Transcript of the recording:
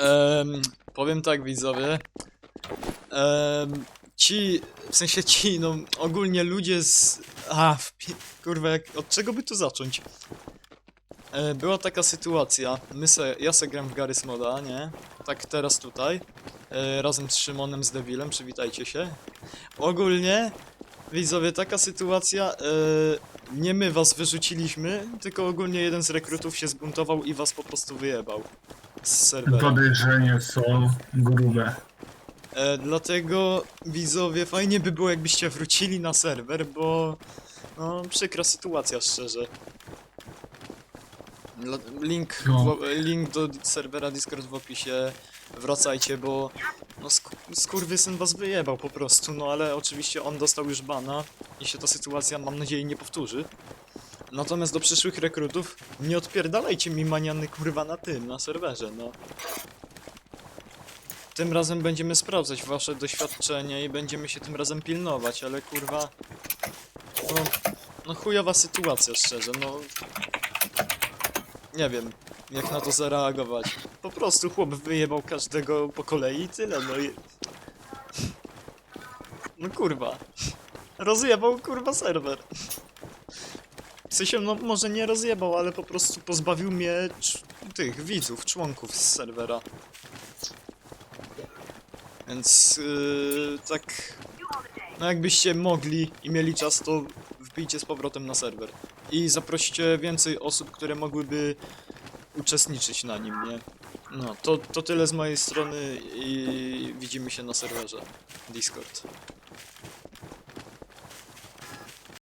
Em, powiem tak, widzowie. Ci, w sensie ci, no ogólnie ludzie z... A, w pi- kurwa, jak, od czego by tu zacząć? E, była taka sytuacja, my se, ja se gram w Garry's Moda, nie? Tak teraz tutaj, e, razem z Szymonem, z Devilem, przywitajcie się. Ogólnie, widzowie, taka sytuacja, e, nie my was wyrzuciliśmy, tylko ogólnie jeden z rekrutów się zbuntował i was po prostu wyjebał z serwera. Podejrzenia są grube. E, dlatego widzowie, fajnie by było jakbyście wrócili na serwer, bo no przykra sytuacja szczerze. Dla- Link, No. w, link do serwera Discord w opisie. Wracajcie, bo no sk skurwysyn was wyjebał po prostu, no ale oczywiście on dostał już bana i się ta sytuacja mam nadzieję nie powtórzy. Natomiast do przyszłych rekrutów nie odpierdalajcie mi maniany kurwa na tym, na serwerze, no. Tym razem będziemy sprawdzać wasze doświadczenie i będziemy się tym razem pilnować, ale kurwa... No, no chujowa sytuacja, szczerze, no... Nie wiem, jak na to zareagować. Po prostu chłop wyjebał każdego po kolei i tyle, no i... No kurwa. Rozjebał kurwa serwer. Sensie, no może nie rozjebał, ale po prostu pozbawił mnie tych widzów, członków z serwera. Więc yy, tak. No jakbyście mogli i mieli czas, to wbijcie z powrotem na serwer. I zaproście więcej osób, które mogłyby uczestniczyć na nim, nie? No, to, to tyle z mojej strony i widzimy się na serwerze Discord.